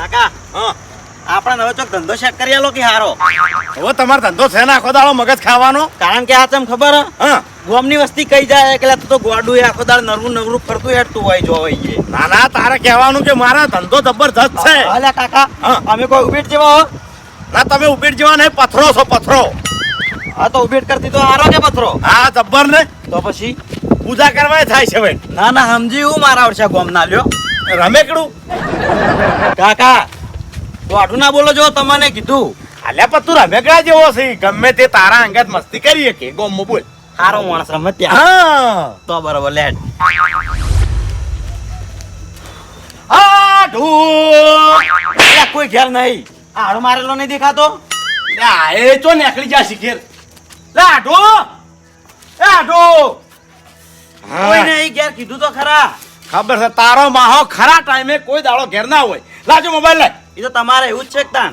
કાકા હા. આપણે હવે ચોક ધંધો સેટ કરી આલો કે હારો? હવે તમારો ધંધો છે ને આખો દાડો મગજ ખાવાનો? કારણ કે આ તમ ખબર હે? ગોમની વસ્તી કઈ જાય કે લા તો ગોડું એ આખો દાડ નરવું નવરું ફરતું હેઠતું હોય જો હોય ના ના તારે કહેવાનું કે મારા ધંધો જબરજસ્ત છે. હાલે કાકા હા. અમે કોઈ ઉભેટ જેવા હો? ના તમે ઉભેટ જેવા નહીં પથરો છો પથરો. હા તો ઉભેટ કરતી તો હારો કે પથરો? હા જબ્બર ને. તો પછી? પૂજા કરવા થાય છે ભાઈ. ના ના સમજી હું મારા વર્ષે ગોમ ના લ્યો. રમેકડું? કાકા તો આટલું ના બોલો જો તમને કીધું. અલ્યા પણ તું રમેકડા જેવો છે. ગમે તે તારા અંગત મસ્તી કરીએ કે ગોમો બોલ. સારો માણસ રમે ત્યાં. તો બરોબર લેટ કોઈ ઘેર નહીં. આડો મારેલો નહીં દેખાતો? એ ચો નેકળી જા શીખેર લે આઢો એ આઢો કોઈ નહીં ઘેર કીધું તો ખરા. ખબર છે? તારો માહો ખરા ટાઈમે કોઈ દાડો ઘેર ના હોય. લાજો મોબાઈલ લે એ તો તમારે એવું જ છે તાણ.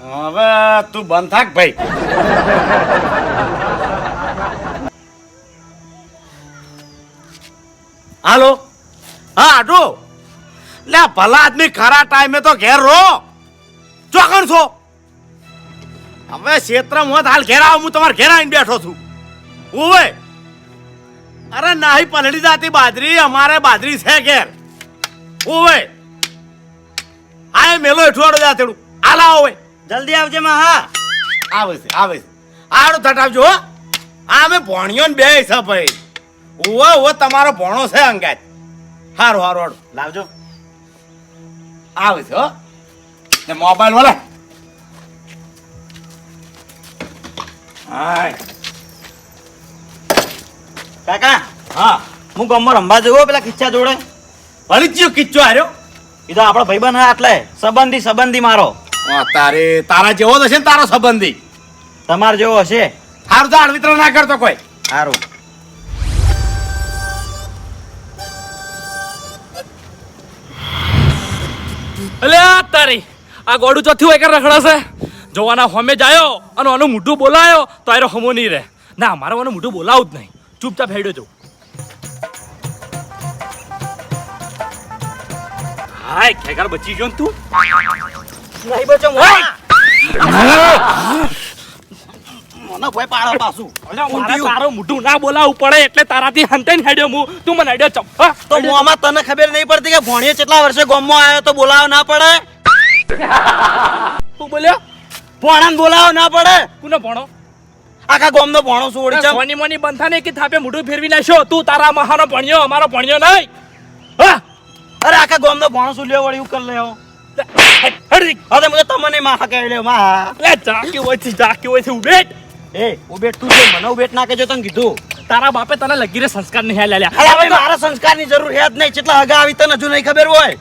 હવે તું બંધ થાક ભાઈ. હાલો? હા આટો લે ભલા આદમી ખરા ટાઈમે તો ઘેર રો ચોકણ છો? હવે ક્ષેત્રમાં હાલ ઘેર આવો હું તમારે ઘેર આવીને બેઠો છું. ઓવે અરે નાહી પલડી જાતી બાજરી અમારે બાજરી છે ઘેર. ઓવે આ મેલો એઠવાડો જાતેડું આલા ઓવે જલ્દી આવજે માં હા આવે છે આવે છે. આડો થટાવજો હો. આ મે ભણ્યો ને બે છે ભાઈ. ઓવો ઓવો તમારો ભણો છે અંગાત. હારો હારું હારું. લાવજો. આવે છે હો. ને મોબાઈલ વાલા. હાય. કાકા હા. હું ગામમાં રમવા જવું પેલા કિચ્છા જોડે. પરિચય કિચ્ચો હાર્યો એ તો આપણો ભાઈબંધ હા આટલે. સંબંધી સંબંધી મારો. તારે તારા જેવો જ હશે ને તારો સંબંધી? તમાર જેવો હશે. સારું તો વિતર ના કરતો કોઈ. સારું અલે આ તારી આ ગોડું ચોથી હોય કે રખડાશે જોવાના હોમે જાયો અને આનું મોઢું બોલાયો તો આરો હમો નહીં રહે. ના મારે આનું મોઢું બોલાવું જ નહીં. ચૂપચાપ હેડો જો હાય ખેગાર બચી ગયો તું? નહીં બચો મને ભય પાડો પાછું. તારું મોઢું ના બોલાવવું પડે એટલે તારાથી હંતે હેડ્યો હું. તું મને હેડ્યો ચમ. તો મોમાં તને ખબર નહીં પડતી કે ભણીએ કેટલા વર્ષે ગોમમાં આવ્યો તો બોલાવો ના પડે? તું બોલ્યો? ભણાને બોલાવો ના પડે? કોને ભણો? આખા ગામનો ભણો છું ઓડી ચમ સોની મોની બંધા ને કે થાપે મોઢું ફેરવી નાખ્યો. તું તારા મહાનો ભણ્યો અમારો ભણ્યો નહીં. હા. અરે આખા ગામનો ભણો છું લ્યો વળી કરી લેવો હવે મને તમને માહા કહી લ્યો માહા. લે ચાકી હોય છે ચાકી હોય છે ઉબેટ એ ઉબેટ તું જે મને ઉબેટ ના કહેજો તને કીધું. તારા બાપે તને લગીરે સંસ્કાર નહીં અરે હેલ્યા હવે મારા સંસ્કારની જરૂર છે જ નહીં કેટલા હગા આવી તને હજુ નહીં ખબર હોય.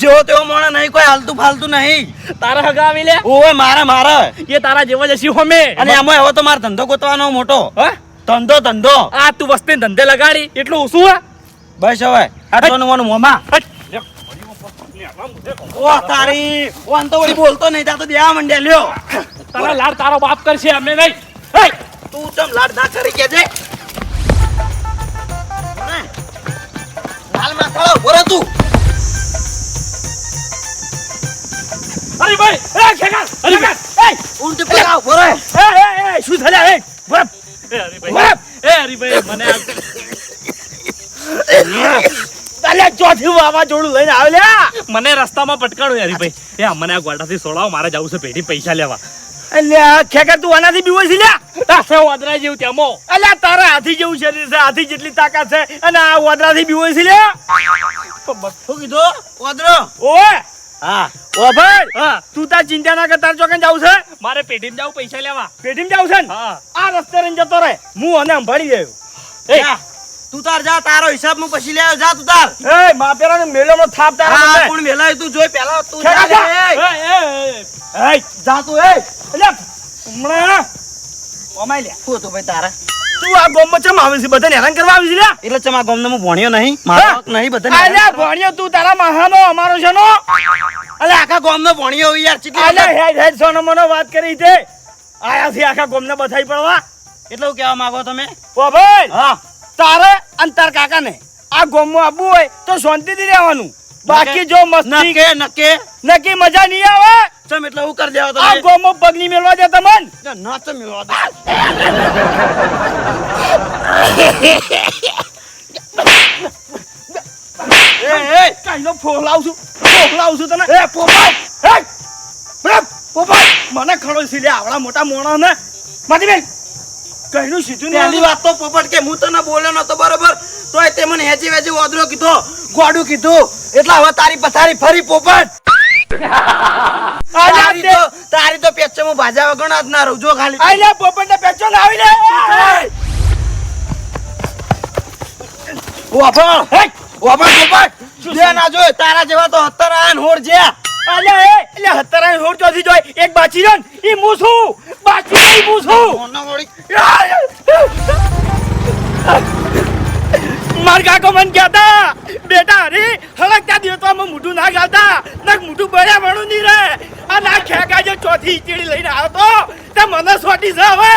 જેવો તેવો મોણા નહીં કોઈ હાલતું ફાલતું નહીં. તારા હગા આવી લે. ઓવે મારા મારા. એ તારા જેવો જ હશી હોમે અને એમાં હવે તો મારો ધંધો ગોતવાનો મોટો. હા? ધંધો ધંધો. આ તું વસ્તી ધંધે લગાડી એટલું ઓછું હે? બસ હવે આ સોનું મોનું મોમાં ઓ તારી ઓ આમ તો વળી બોલતો નહીં તા તો દેવા મંડે લ્યો. તારા લાડ તારો બાપ કરશે અમને નહીં. તું ચમ લાડ ના કરી કે છે? લાલમાં બોરો તું. અરે ભાઈ એ ખેગાર અરે ભાઈ એ! ઊંટ પર આવ બોરો એ એ એ શું થયા એ? બરાબર એ હરીભાઈ એ હરીભાઈ મને આ તાલે વાવા જોડું લઈને આવ્યા મને રસ્તામાં પટકાડો હરીભાઈ. એ મને આ ગોડાથી સોડાવો મારે જવું છે પેઢી પૈસા લેવા. અલ્યા ખેકર તું આનાથી બીવો છે લ્યા. તાસે વાદરા જેવું તેમો અલ્યા તારા હાથી જેવું શરીર છે હાથી જેટલી તાકાત છે અને આ વાદરાથી બીવો છે લ્યા. શું કીધું વાદરો ઓએ હા. ઓ ભાઈ હા. તું તાર ચિંતા ના કર તાર ચોકન જાવ છે? મારે પેઢી જાવ પૈસા લેવા. પેઢી જાવ છે ને? હા. આ રસ્તે રહીને જતો રહે. હું અને સંભાળી ગયો એ તું તાર જા તારો હિસાબ હું પછી લે જા તું તાર. એ માપેરાનો મેલોનો થાપ તારા હા પણ મેલાય તું જોઈ પેલા તું જા. એ, એ, એ. જા તું એ. અલ્યા, હમણાં? ઓમાય લે. તું તો ભાઈ તારે? તું આ ગામમાં ચમ આવે છે બધાને હેરાન કરવા આવી છે લે એટલે ચમા ગોમને હું ભણ્યો નહીં? મારો નહીં બધાને અલ્યા, ભણ્યો તું તારા મહાનો અમારો છે નો અલે આખા ગોમનો ભણ્યો યાર ચીટી અલે હેડ હેડ સોનો મનો વાત કરી છે. આયા થી આખા ગામને બધાઈ પડવા. એટલે હું કહેવા માંગો તમે? ઓ ભાઈ હા. તારે અને તાર કાકાને આ ગામમાં આવવું હોય તો શાંતિથી રહેવાનું. બાકી જો મસ્તી કે નકે. નક્કી મજા નહીં આવે. ચમ એટલે હું કરી દેવા આ તમે ગોમો પગની મેળવા દે તમન. ના તો મેળવા દે. એ એ કાઈનો ફોલાવ છું ફોલાવ છું તને એ પોપાટ હે! બરાબર, પોપટ મને ખડો છે લે આવડા મોટા મોણા ને માટી બેન કઈનું સીધું પહેલી વાત તો પોપટ કે હું તને બોલ્યો નતો બરોબર તોય તે મને હેચી વેચી ઓદરો કીધો ગોડું કીધું એટલા હવે તારી પથારી ફરી પોપટ. તારી તો તારી તો પેચો હું ભાજા વગર જ ના રહું જો ખાલી આઈ લે પોપટ ને પેચો લાવી લે વાપર હે! વાપર પોપટ જે ના જોય તારા જેવા તો હતર આયા હોર જે અલે એ એટલે હતરા હોર ચોથી જોય એક બાચી રન ને ઈ હું છું બાચી ઈ હું છું વળી માર કાકો મન કહેતા બેટા અરે હળકતા અમે મોઢું ના ગાતા નક મોઢું બળ્યા વણું નહીં રે આ ના ખેકા જે ચોથી ચીડી લઈને આવ્યો તો તે મને સોટી છે હવે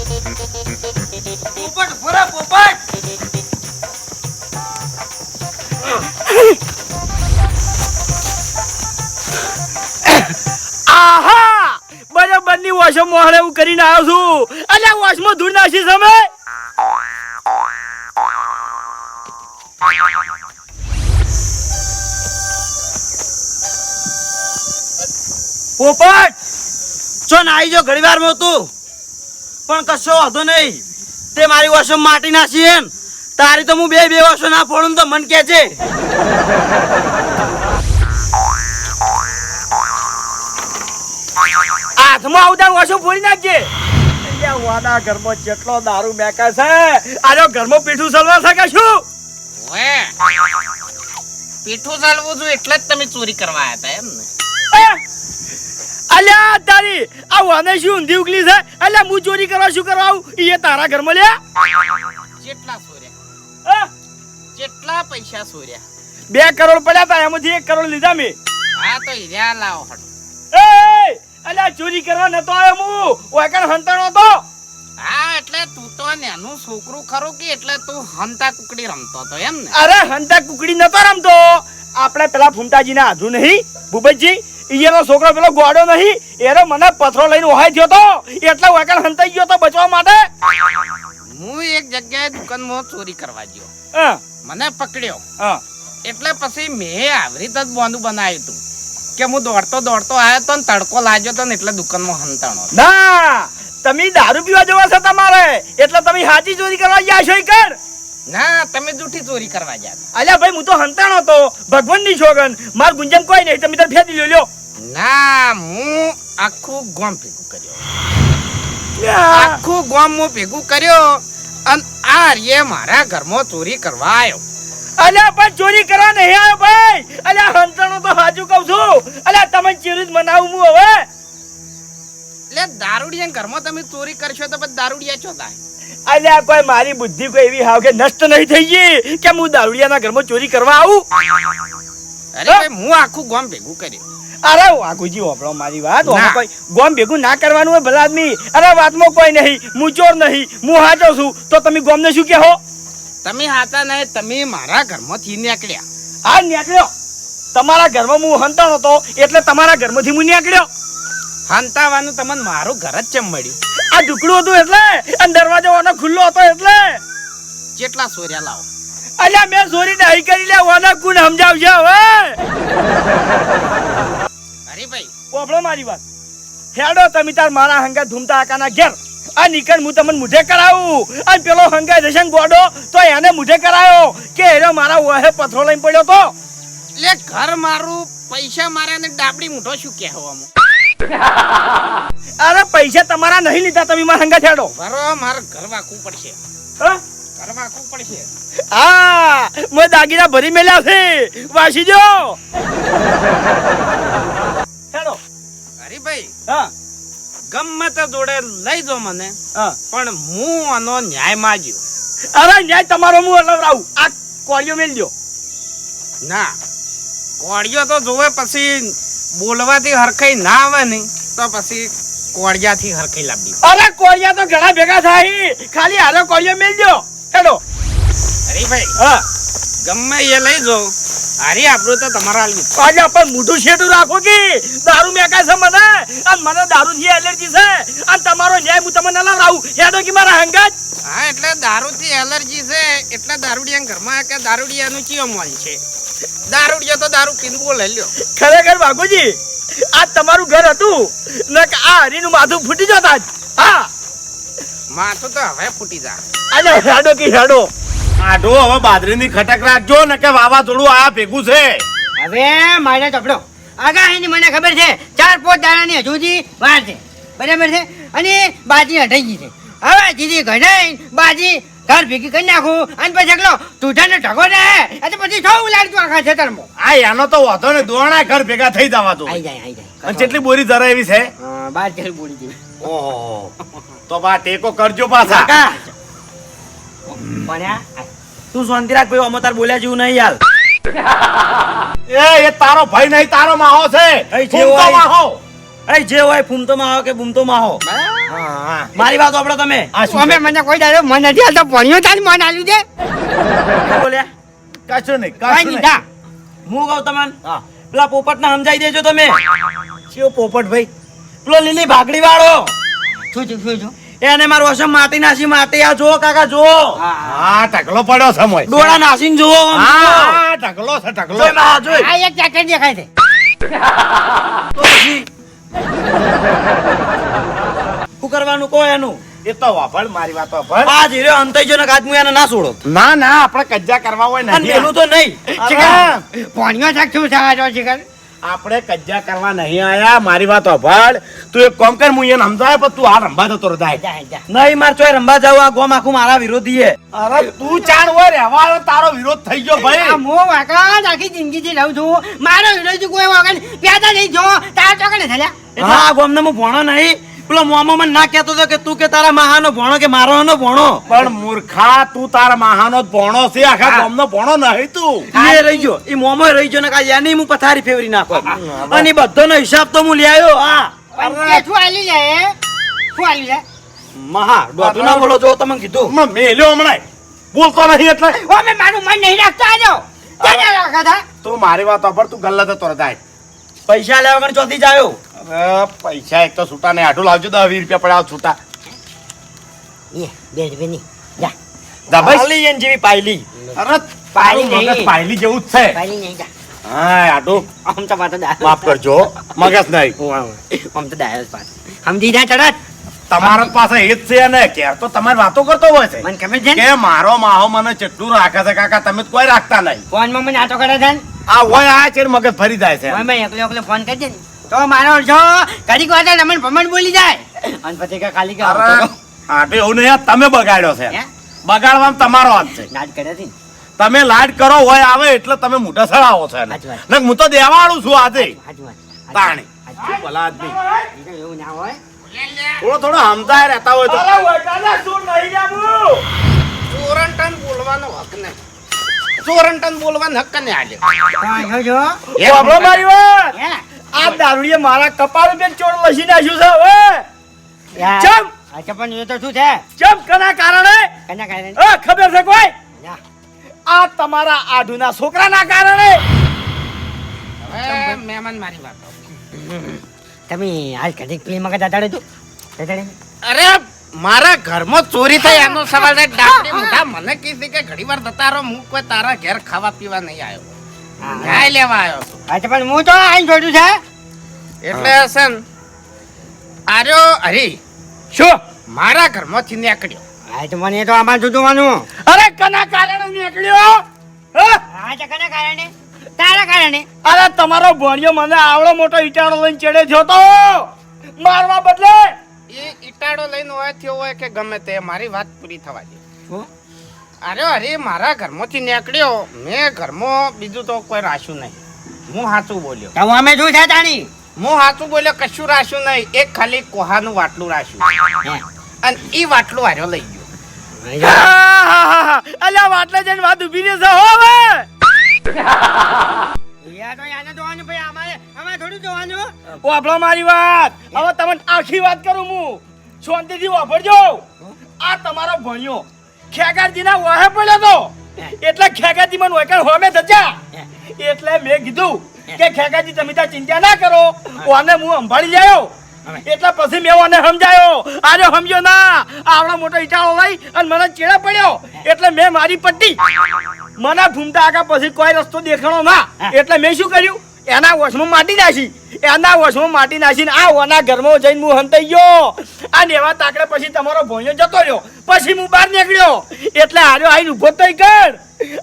Thank ફરા પોપટ! આહા! બરાબરની વોશો મોહળે હું કરીને ચો નાઈ જો ઘડી વાર તું પણ કશો વાંધો નહીં. તે મારી વાસો માટી નાસી એમ. તારી તો હું બે બે વાસો ના ફોડું તો મન કે છે. હાથમાં આવતા વોશો ફોડી નાખજે. વાના ઘરમાં જેટલો દારૂ મેકા છે આજો ઘરમાં પીઠું સલવા શકે શું? પીઠું ચાલવું છું એટલે જ તમે ચોરી કરવા આવ્યા હતા એમ ને! અલ્યા તારી આ વાને શું ઊંધી ઉગલી છે? અલ્યા હું ચોરી કરવા શું કરવા આવું? એ તારા ઘરમાં લે. કેટલા સોર્યા. કેટલા પૈસા સોર્યા. બે કરોડ પડ્યા તા એમાંથી એક કરોડ લીધા મેં. હા તો હીરા લાવો હટ. એ અલ્યા ચોરી કરવા નતો આવ્યો હું. ઓયકણ હંતણો તો હા એટલે તું તો નેનું છોકરું ખરું કે એટલે તું હંતા કુકડી રમતો તો એમ ને? અરે હંતા કુકડી નતો રમતો. આપણે પેલા ફૂમતાજીના આધુ નહીં ભૂપતજી. ઈયનો છોકરો પેલો ગોડો નહીં. એનો મને પથરો લઈને ઓહાઈ થયો તો. એટલે ઓયકણ હંતાઈ ગયો તો બચવા માટે. હું એક જગ્યાએ દુકાનમાં ચોરી કરવા ગયો. મને પકડ્યો. એટલે પછી મેં આવરી જ બોંધું બનાવ્યું હતું કે હું દોડતો દોડતો આવ્યો તો તડકો લાગ્યો તો ને એટલે દુકાનમાં હંતાણો ના. તમે દારૂ પીવા જવા છો તમારે. એટલે તમે હાજી ચોરી કરવા ગયા છો કર ના તમે જૂઠી ચોરી કરવા ગયા અલ્યા ભાઈ હું તો હંતાણો તો ભગવાનની છોગન માર ગુંજન કોઈ નહીં. તમે તાર ફેદી લ્યો લ્યો. ના હું આખું ગોમ ભેગું કર્યો. આખું ગોમ હું ભેગું કર્યો અને આ રે મારા ઘરમાં ચોરી કરવા આવ્યો અલ્યા પણ ચોરી કરવા નહીં આવ્યો ભાઈ. અલ્યા હંતાણો તો સાચું કહું છું. અલ્યા તમે ચીરી જ મનાવું હું હવે. એટલે દારૂડિયા ઘરમાં તમે ચોરી કરશો તો પછી દારૂડિયા છો થાય અલ્યા કોઈ મારી બુદ્ધિ કોઈ એવી હાવ કે નષ્ટ નહીં થઈ ગઈ કે હું દારૂડિયાના ઘરમાં ચોરી કરવા આવું? અરે હું આખું ગોમ ભેગું કર્યું. અરે વાઘુજી વાપરો મારી વાત. કોઈ ગોમ ભેગું ના કરવાનું હોય ભલા આદમી. અરે વાતમાં કોઈ નહીં હું ચોર નહીં હું હાચો છું. તો તમે ગોમને શું કહો? તમે હાતા નહીં તમે મારા ઘરમાંથી નીકળ્યા. હા નીકળ્યો. તમારા ઘરમાં હું હંતાણો હતો એટલે તમારા ઘરમાંથી હું નીકળ્યો. હંતાવાનું તમને મારું ઘર જ ચમ મળ્યું? આ ઢુકડું હતું એટલે અને દરવાજો વાનો ખુલ્લો હતો એટલે. જેટલા સોર્યા લાવો? અલ્યા મેં સોરી નહીં કરી લે વાના કોણ સમજાવશે હવે. ભાઈ મારી વાત? હેડો તમે તાર મારા હંગા ધૂમતા આકાના ઘેર. આ નીકળ હું તમને મુઢે કરાવું. અને પેલો હંગા જશે ગોડો તો એને મુઢે કરાયો. કે એનો મારા વહે પથરો લઈને પડ્યો તો? લે ઘર મારું પૈસા મારા ને ડાબડી મૂઠો શું કહેવામાં? અરે પૈસા તમારા નહીં લીધા તમે મારા હંગા છેડો બરો મારે ઘર વાકવું પડશે. હા? ઘર વાકવું પડશે. હા મેં દાગીના ભરી મેલ્યા છે. વાસી જો. હેડો. અરે ભાઈ હા. ગમે તે જોડે લઈ દો મને હા. પણ હું આનો ન્યાય માગ્યો. અરે ન્યાય તમારો હું અલવરાવું. આ કોળિયો મેલજો ના કોળિયો તો જોવે પછી બોલવાથી હરખાઈ ના આવે ને તો પછી કોળિયાથી હરખાઈ લાવી અરે કોળિયા તો ઘણા ભેગા થાય. ખાલી હારો કોળિયો મેલજો હેડો. હરીભાઈ હા. ગમે એ લઈ જો. હારી આપણું તો તમારા હાલ આજે પણ મોઢું શેઠું રાખો કે દારૂ મેકા છે મને. અને મને દારૂ થી એલર્જી છે. અને તમારો ન્યાય હું તમને ના લાવું હેડો કે મારા હંગાત. હા એટલે દારૂથી એલર્જી છે. એટલે દારૂડિયા ઘરમાં કે દારૂડિયાનું ચિયો મોલ છે? દારૂડિયા તો દારૂ પીંદવો લઈ લ્યો. ખરેખર બાગુજી આ તમારું ઘર હતું. ને કે આ હરીનું માથું ફૂટી જતા હા. માથું તો હવે ફૂટી જા અને હેડો કે હેડો. આઢો હવે બાદરીની ખટક રાખજો ને કે વાવાઝોડું આ ભેગું છે. હવે મારે ચોપડો. આગાહીની મને ખબર છે ચાર પાંચ દાડાની હજુ વાર છે. બરાબર છે? અને બાજી અઢાઈ ગઈ છે. હવે દીદી ઘડાઈ બાજી ઘર ભેગી કરી નાખું અને પછી એકલો તુઠાને ઢગો ને એટલે પછી છો ઉલાડતું આખા ખેતરમાં. આ એનો તો વાંધો ને દોણા ઘર ભેગા થઈ જવા દો આઈ જાય આઈ જાય. અને કેટલી બોરી ધરાય એવી છે? બાર તેલ બોરી જેવી ઓહો. તો બા ટેકો કરજો પાછા. ભણ્યા? તું શાંતિ રાખ ભાઈ અમે તાર બોલ્યા જેવું નહીં હાલ એ એ તારો ભાઈ નહીં તારો માહો છે. જે ફૂમતો હોય. માહો. એ જે હોય ફૂમતો માહો કે બૂમતો માં આવો હા, હા. મારી વાત આપડો તમે. આ અમે મને કોઈ દાડો મન નથી હાલતો ભણ્યો તાર મન આલ્યું છે બોલ્યા. કશું નહીં કઈ કશું નહીં. હું કહું તમને? પેલા પોપટ ને સમજાઈ દેજો તમે. પોપટ ભાઈ? પેલો લીલી ભાગડી વાળો શું છું શું છું એને મારો વસમ માટી નાસી માટી આ જો કાકા જો હા ઢગલો પડ્યો છે મોય. ડોળા નાસીને જો હા. ઢગલો છે ઢગલો. જોઈ માં, જોઈ. આ એક ચાકર દેખાય છે તો પછી? શું કરવાનું કો એનું? એ તો વાફળ મારી વાત વાપર આ જીરો અંતઈ જો ને કાચ હું એને ના છોડો. ના ના આપણે કજ્જા કરવા હોય નહીં પેલું તો નહીં. ભણ્યો છે શું થવા જો આપણે કજ્જા કરવા નહીં આયા મારી વાત વાપર તું એક કોમ કર હું એને સમજાય પણ તું આ રંબા જતો જા. નહીં માર ચોય રંબા જાવ આ ગોમ આખું મારા વિરોધી હે અરે તું ચાણ હોય રહેવા આવ્યો, તારો વિરોધ થઈ ગયો આ ભાઈ મો વાકા આખી જિંદગીથી રહું છું. મારો વિરોધ કોઈ વાગન પ્યાદા નહીં જો તાર ચોકડે થયા હા આ ગોમને હું ભણો નહીં. પેલો મોમો મને ના કહેતો હતો કે તું કે તારા મહાનો ભણો કે મારો હનો ભણો? પણ મૂર્ખા તું તારા મહાનો ભણો છે. આખા ગામનો ભણો નહીં તું. એ રહી ગયો. એ મોમો રહી ગયો ને કાંઈ એની હું પથારી ફેવરી નાખો. અને બધાનો હિસાબ તો હું લઈ આવ્યો હા. આલી જાય શું આલી જાય મહા દોઢું ના બોલો જો તમે કીધું. મેં મેલ્યો હમણાં બોલતો નથી એટલે. ઓ મેં મારું મન નહીં રાખતો આજો. તું મારી વાત પર તું ગલ્લા તો રદાય પૈસા લેવા વગર ચોથી જાયો પૈસા એક તો છૂટા નહીં આટલું લાવજો દસ વીસ રૂપિયા પડ્યા છૂટા. એ બે બેની જા. જા ભાઈ. એન જેવી પાયલી. અરે પાયલી નહીં. પાયલી જેવું જ છે. પાલી નહીં જા. હા આટલું. આમ તો પાતો માફ કરજો મગજ નહીં. આમ તો દાયો જ પાછો સમજી જા ચડત. તમારા પાસે એ જ છે ને ક્યાર તો તમારી વાતો કરતો હોય છે. મને ખબર છે કે મારો માહો મને ચેટલું રાખે છે કાકા તમે કોઈ રાખતા નહીં. ફોનમાં મને આટો કરે છે આ હોય આ ચેર મગજ ફરી જાય છે. એકલો એકલો ફોન કરજે ને. તો મારો છો? ઘડીક વાર રમણ ભમણ બોલી જાય. અને પછી કા ખાલી કા હા તો એવું નહીં તમે બગાડ્યો છે? બગાડવામાં તમારો હાથ છે. નાદ કરે છે તમે લાડ કરો હોય આવે એટલે તમે મોઢા સળાવો છો. ને હું તો દેવાળું છું આજે. તાણે. ભલા આદમી. એવું ના હોય. થોડો થોડો હમતા રહેતા હોય તો. ચોરંટન બોલવાનો હક નહીં ચોરંટન બોલવાનો હક ને આજે હા, જો જો. સાંભળો મારી વાત. હે? આ દારૂડીએ મારા કપાળ ઉપર ચોર લસી નાખ્યું છે હવે ચમ. અચ્છા પણ એ તો શું છે? ચમ કના કારણે? કના કારણે? અ, ખબર છે કોઈ? આ તમારા આઢુના છોકરાના કારણે. હવે મહેમાન મારી વાત તમે આજ કદી પેલી મગજ દાદાડે તું દાદાડે અરે મારા ઘરમાં ચોરી થઈ એનો સવાલ છે ડાકડી મોઢા મને કીધી કે ઘડીવાર વાર જતા રહો હું કોઈ તારા ઘેર ખાવા પીવા નહીં આવ્યો. ન્યાય લેવા આવ્યો છું. અચ્છા પણ હું તો આઈને જોડું છે? એટલે આર્યો હરી શું? મારા ઘરમાંથી નીકળ્યો. હા તો મને તો આમાં જોવાનું અરે કના કારણે નીકળ્યો? હ? હા તો કના કારણે? તારા કારણે? અરે તમારો ભણ્યો મને આવડો મોટો ઈટાળો લઈને ચડે થયો તો? મારવા બદલે? એ ઈટાડો લઈને હોય થયો હોય કે ગમે તે મારી વાત પૂરી થવા દે? અરે અરે મારા ઘરમાંથી નીકળ્યો. મેં ઘરમાં બીજું તો કોઈ રાખ્યું નહીં. હું સાચું બોલ્યો. તો અમે શું છે તાણી? હું સાચું બોલ્યો કશું રાખ્યું નહીં. એક ખાલી કોહાનું વાટલું રાખ્યું. અને ઈ વાટલું હાર્યો લઈ ગયો. અલ્યા વાટલા જઈને વાત ઊભી રહે છે હો હવે. યા તો જોવાનું ભાઈ અમારે અમારે થોડું જોવાનું. વાપરો મારી વાત. હવે તમને આખી વાત કરું હું. શાંતિથી વાપરજો. આ તમારો ભણ્યો. ખેગારજીના વાહે પડ્યો તો. એટલે ખેગાજી મને ઓયકણ હોમે જજા એટલે મેં કીધું કે ખેગાજી તમે ત્યાં ચિંતા ના કરો. ઓને હું સંભાળી જાયો એટલે પછી મેં ઓને સમજાયો. આજે સમજ્યો ના. આવડો મોટો ઈટાળો લઈ અને મને ચેડા પડ્યો. એટલે મેં મારી પટ્ટી. મને ભૂમતા આગા પછી કોઈ રસ્તો દેખાણો ના. એટલે મેં શું કર્યું? એના વશમાં માટી નાખી. એના વશમાં માટી નાખીને આ ઓના ઘરમાં જઈને હું હંતાઈ ગયો. અને એવા તાકડે પછી તમારો ભોંયો જતો રહ્યો. પછી હું બહાર નીકળ્યો. એટલે હાર્યો આઈને ઊભો થઈ કર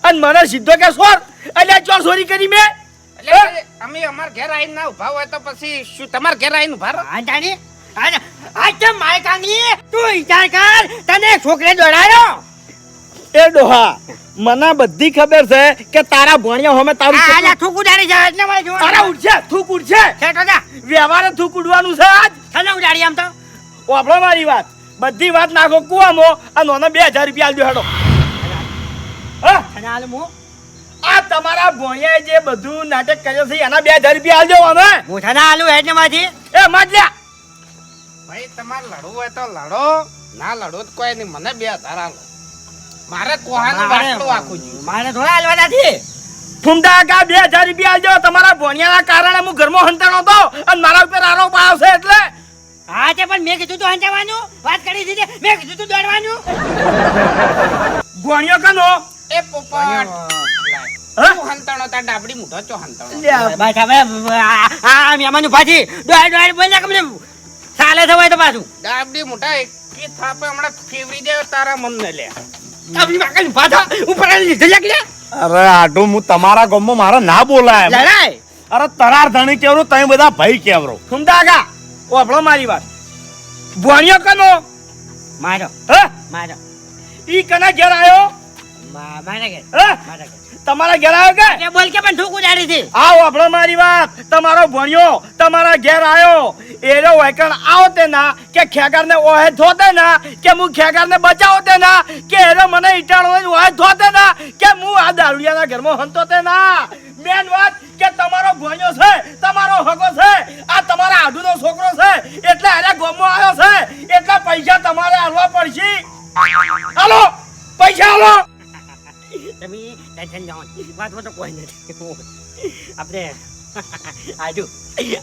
અને મને સીધો કે સોર એટલે ચો ચોરી કરી મેં? અમે અમાર ઘેર આવીને ના ઊભા હોય તો પછી શું તમાર ઘેર આવીને ઊભા રહો? આ જાણી. આ આ ચમ માય કાંગી તું વિચાર કર તને છોકરે દોડાયો? એ ડોહા મને બધી ખબર છે કે તારા ભણ્યા હોમે તારું આલા થૂક ઉડાડી જાય એટલે મારે જોવા તારા ઉડશે થૂક ઉડશે. છેટો જા વ્યવહારે થૂક ઉડવાનું છે આજ. તને ઉડાડી આમ તો. વાપરો મારી વાત. બધી વાત નાખો કુવામો અને ઓને બે હજાર રૂપિયા આલજો હેડો. આ તમારા ભોણિયાએ જે બધું નાટક કર્યો છે એના બે હજાર રૂપિયા આલજો ઓને મોઢા ના હાલું હેડ ને માજી એ માજલ્યા ભાઈ તમારે લડવું હોય તો લડો. ના લડો તો કોઈ નહીં. મને બે હજાર આલો. મારે કોહાનું વાટલું આખું જીવ મારે થોડા હાલવા નથી. ફૂમતા કા બે હજાર રૂપિયા આલજો. તમારા ભોણિયાના કારણે હું ઘરમાં હંતાણો હતો અને મારા ઉપર આરોપ આવ્યો એટલે. હા તે પણ મેં કીધું તું હંચાવાનું વાત કરી દીધી. મેં કીધું તું દોડવાનું. ભોણિયો કનો? એ પોપટ. હા? હંતાણો તાર ડાબડી મૂઢો ચો હંતાણો? બસ હવે આ- આ મહેમાનનું પાછી દોડ દોડ બોલ ને કમને ચાલે છે તો પાછું. ડાબડી મૂઢા એકી થાપે હમણાં ફેવરી દે તારા મનને લે. ઉપર અરે આટું હું તમારા ગામમાં મારા ના બોલાય. લડાય. અરે તરાર ધણી કેવરો તમે બધા ભાઈ કેવરો. ફૂમતા ઓ આપણો મારી વાત. ભણ્યો કનો? મારો. હે? મારો. ઈ કના ઘેર આયો? મારા ઘેર. હે? મારા ઘેર. તમારા ઘેર આવ્યો કે? બોલ કે પણ ઠૂક ઉડાડી હતી આવો આપણો મારી વાત. તમારો ભણ્યો તમારા ઘેર આવ્યો. એનો વૈકણ આવો તે ના કે ખેગાર ને ઓહે ધોતે ના કે હું ખેગાર ને બચાવો તે ના કે એનો મને લઈને ઓહે ધોતે ના કે હું આ દારૂડિયાના ઘરમાં હંતો તે ના. મેન વાત કે તમારો તમે ટેન્શન જાઓ વાતમાં તો કોઈ નથી. આપણે આજુ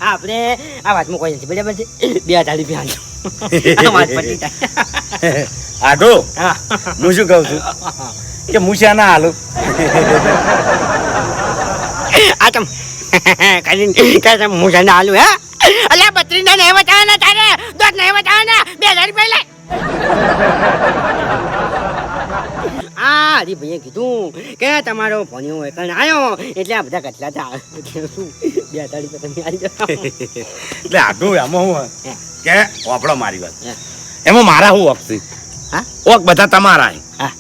આપણે આ વાતમાં કોઈ નથી. બરાબર છે? બે હજાર રૂપિયા આટો? હું. શું કહું છું? કે હું શાના હાલું. આ તમ કરીને કે તમ મુસા ના હાલું હે? અલ્યા બત્રી ના નહીં બતાવવાના તારે? દોત નહીં બતાવવાના બે હજાર રૂપિયા લે. આ હરી ભાઈએ કીધું કે તમારો ભણ્યો હોય કણ આવ્યો એટલે આ બધા કચલા હતા શું? બે હજાર તમે આવી એટલે આટું એમાં હું કે ઓપડો મારી વાત. એમાં મારા હું હા? ઓક બધા તમારા હા.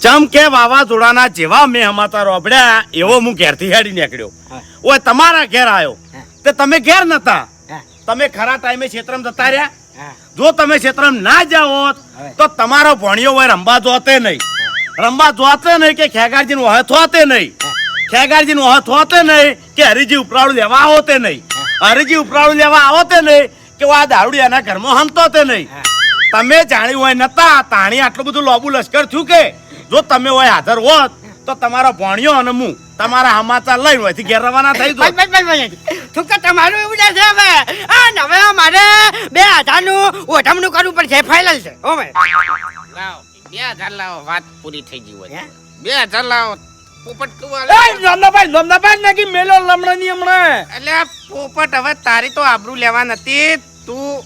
ચમ કે વાવાઝોડાના જેવા મેં હમાતા રોબડ્યા એવો હું ઘેરથી હેડી નીકળ્યો. ઓય તમારા ઘેર આવ્યો. તે તમે ઘેર નતા. તમે ખરા ટાઈમે ક્ષેત્રમ જતા રહ્યા? જો તમે ક્ષેત્રમ ના જાઓ તો તમારો ભણ્યો હોય રંબા જોતે નહીં. રંબા જોતે નહીં કે ખેગારજી નું થોતે નહીં. ખેગારજી નું થોતે નહીં કે હરીજી ઉપરાળું લેવા આવો તે નહીં. હરીજી ઉપરાળું લેવા આવો તે નહીં કે આ દારૂડી એના ઘરમાં હંતો તે નહીં. તમે જાણ્યું હોય નતા તાણી આટલું બધું લોબુ લશ્કર થયું કે? જો તમે હોય હાજર હોત તો તમારો ભણ્યો અને હું તમારા સમાચાર લઈને હોય ઘેર રવાના થઈ તું કે તમારું એવું છે હવે. આ નવે હવે મારે બે હજારનું ઓઢમણું કરવું પડશે ફાઇનલ છે ઓ ભાઈ. બે હજાર લાવો વાત પૂરી થઈ ગઈ હોય? બે હજાર લાવો. પોપટ. નમનાભાઈ નમનાભાઈ નાખી મેલો લમણાની હમણાં. એટલે પોપટ હવે તારી તો આબરૂ લેવા નથી. તું?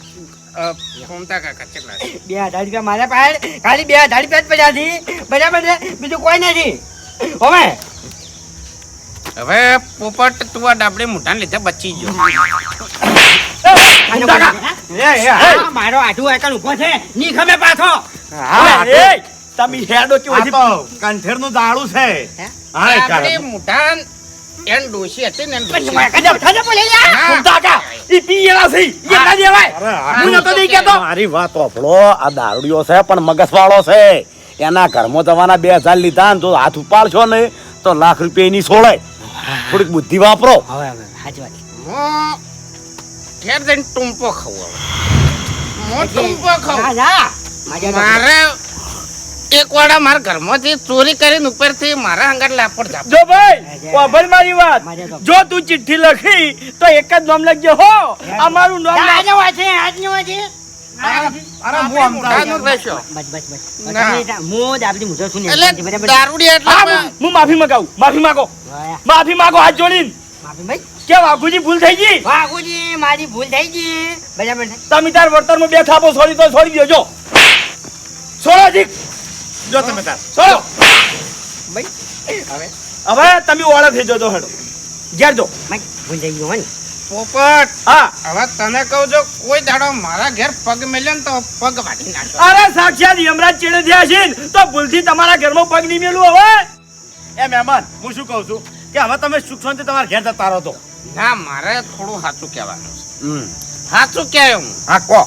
બે હજાર રૂપિયા મારા પાસે ખાલી બે હજાર રૂપિયા જ પડ્યા છે. બરાબર છે? બીજું કોઈ નથી. હવે? હવે પોપટ તું આ ડાબડે મોટા લીધે બચી ગયો. મારો આઢુ એકલ ઊભો છે. ની ખમે પાછો. હા, એ તમે હેડો કે આ કંઠેરનું દાળું છે. હા? ડાબડે કારણ. મોઢાન એન ડોશી હતી ને. કદમ થજો બોલે યાર. કાકા ઈ પીએલા છે. ઈ ના દેવાય અરે, હું નતો નહીં કેતો મારી વાત ઓફળો આ દારૂડિયો છે પણ મગજવાળો છે. એના ઘરમાં જવાના બે હજાર લીધા ને તો હાથ ઉપાડશો ને તો લાખ રૂપિયા ની છોડે થોડીક બુદ્ધિ વાપરો. હવે હવે સાચી વાત. હું ઘેર જઈને ટૂંપો ખાઉં હું ટૂંપો ના ખાઉં ના માજા મારે એક વાડા મારા ઘરમાંથી ચોરી કરીને ઉપરથી મારા અંગર લાપડ જાપ. જો ભાઈ વાભર મારી વાત. જો તું ચિઠ્ઠી લખી તો એક જ નામ લખજે હો. અમારું નામ ના- આજનો વાંચે આજનો છું માફી માંગાવું માફી માગો. માફી માંગો હાથ જોડીને. કે વાઘુજી ભૂલ થઈ ગઈ? વાઘુજી મારી ભૂલ થઈ ગઈ. બરાબર તમે તાર વર્તનમાં બે થાપો છોડી તો છોડી દેજો. છોડો જી જો તમે તાર. છોડો. ભાઈ હવે? હવે તમે ઓળખ થઈ જજો હેડો. ઘેર જો. ભૂલ થઈ ગયો હોય ને. પોપટ! હા. હવે તને કહું જો કોઈ દાડો મારા ઘેર પગ મેલ્યો ને તો પગ વાટી નાખો અરે સાક્ષાત યમરાજ ચેડે થયા છે ને, તો ભૂલથી તમારા ઘરમાં પગ નહીં મેલું હવે. એ મહેમાન હું શું કહું છું કે હવે તમે સુખ શાંતિ તમારા ઘેર જતા રહો તો. ના મારે થોડું સાચું કહેવાનું છે. સાચું કહેવાય હું. હા કહો.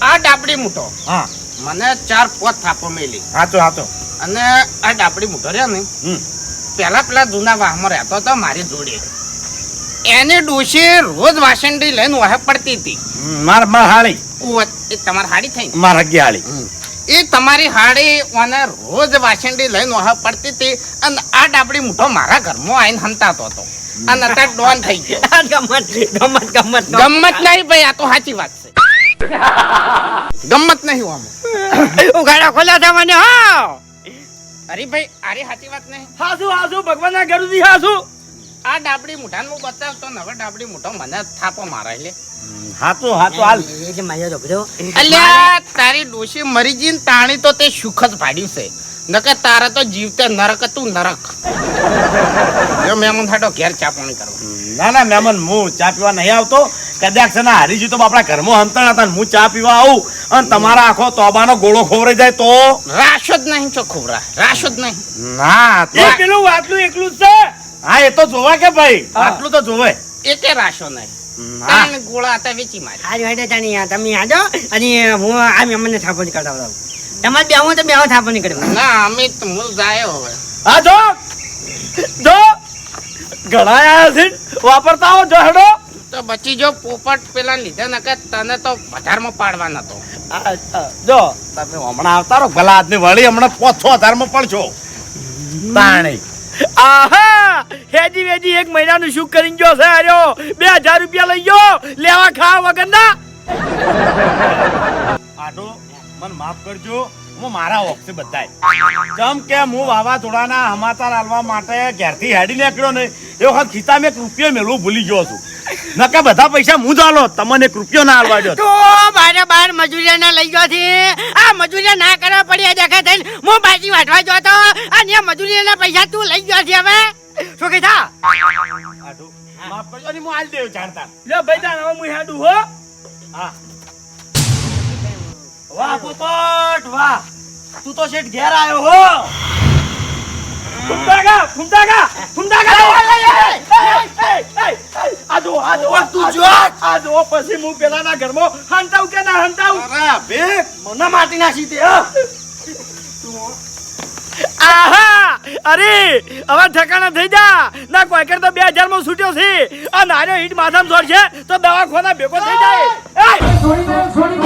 આ ડાબડી મૂટો હા. મને ચાર પોત થાપો મેલી. હાચો હાચો. અને આ ડાબડી મૂટો રહ્યા ને પેલા પેલા જૂના વાહમાં રહેતો હતો મારી જોડે. એની ડોશી રોજ વાસંડી લઈને વાહે પડતી હતી. માર માર હાળી. એ તમારી હાડી થઈ માર હગી હાળી. એ તમારી હાડી મને રોજ વાસંડી લઈને વાહે પડતી હતી અને આ ડાબડી મૂઠો મારા ઘરમાં આવીને હંતાતો હતો. અને અત્યારે ડોન થઈ ગયો. ગમત ગમત ગમત ગમત. નહીં ભાઈ આ તો સાચી વાત છે. ગમત નહીં આમાં. ઉઘાડા ખોલ્યા હતા મને હા! અરે ભાઈ આરી સાચી વાત નહીં. હાસુ હાસુ ભગવાનના સુધી હાસુ આ ડાબડી મુઠાન હું બતાવતો ને હવે ડાબડી મુઠો મને થાપો મારે લે. હાચો હાચો હાલ. એટલે જે માર્યો અલ્યા તારી ડોશી મરી ગઈ ને તાણી તો તે સુખ જ ભાડ્યું છે. નકે તારે તો જીવતે નરક તું નરક. જો મેમન થાટો ઘેર ચા પાણી કરવા. ના ના મેમન હું ચા પીવા નહીં આવતો. કદાચ છે ને હારીજી તો આપણા ઘરમાં હંતણ હતા હું ચા પીવા આવું. અને તમારા આખો તોબાનો ગોળો ખોવરાઈ જાય તો? રાશો જ નહીં છો ખોબરા રાશો જ નહીં. ના તો પેલું વાતલું એકલું જ છે. હા એ તો જોવા કે ભાઈ? આટલું તો જોવે કે રાશો નહીં. ત્રણ ગોળા હતા વેચી મારી. હારી તમે આજો. અને હું આ મેમને થાપો નહીં કરતા તમારે બે હું તો બે થાપો નહીં કર્યો ના તો હું જાય હવે. હા જો. જો. ઘણા આયા વાપરતા હો જો હેડો. તો બચી જો પોપટ પેલા લીધે નકર તને તો બજારમાં પાડવા નતો આ, આ, જો. તમે હમણાં આવતા રહો ભલા આદમી વળી હમણાં પોછો છ હજારમાં પડશો. તાણી. આહા! હેજી વેજી એક મહિનાનું શું કરીને ગયો છે? આર્યો બે હજાર રૂપિયા લઈ ગયો? લેવા ખાવા વગરના? આટો, મને માફ કરજો, હું મારા ઓક્ષે બધાય. જેમ કે હું વાવાઝોડાના હમાતા આલવા માટે ઘેરથી હેડી નીકળ્યો ને એ વખત ખિસ્સામાં એક રૂપિયો મેળવું ભૂલી ગયો છું. નકે બધા પૈસા હું જ આલો તમને એક રૂપિયો ના આલવા દો. તો બારે બાર મજૂરિયા ના લઈ ગયો છે. આ મજૂરિયા ના કરવા પડ્યા દેખા થઈને હું બાજી વાટવા જો તો. અને મજૂરિયા ના પૈસા તું લઈ ગયો છે હવે. શું કે થા માફ કરજો ને હું આલ દેવ જાણતા. લે ભાઈ તાણ હવે હું હેડું હો. હા. વાહ પોપટ વાહ. તું તો શેઠ ઘેર આવ્યો હો. ફૂમતાગા ફૂમતાગા ફૂમતાગા આ જો આ જો તું જો આ પછી હું પેલાના ઘરમાં હંતાવ કે ના હંતાવ અરે ભીખ મને માટી નાખી દે આહા અરે હવે ઠકાણા થઈ જા ના કોઈ કર તો બે હજારમાં છૂટ્યો છે આ નાનો માથામ માથામાં છે તો દવાખાના ભેગો થઈ જાય એય!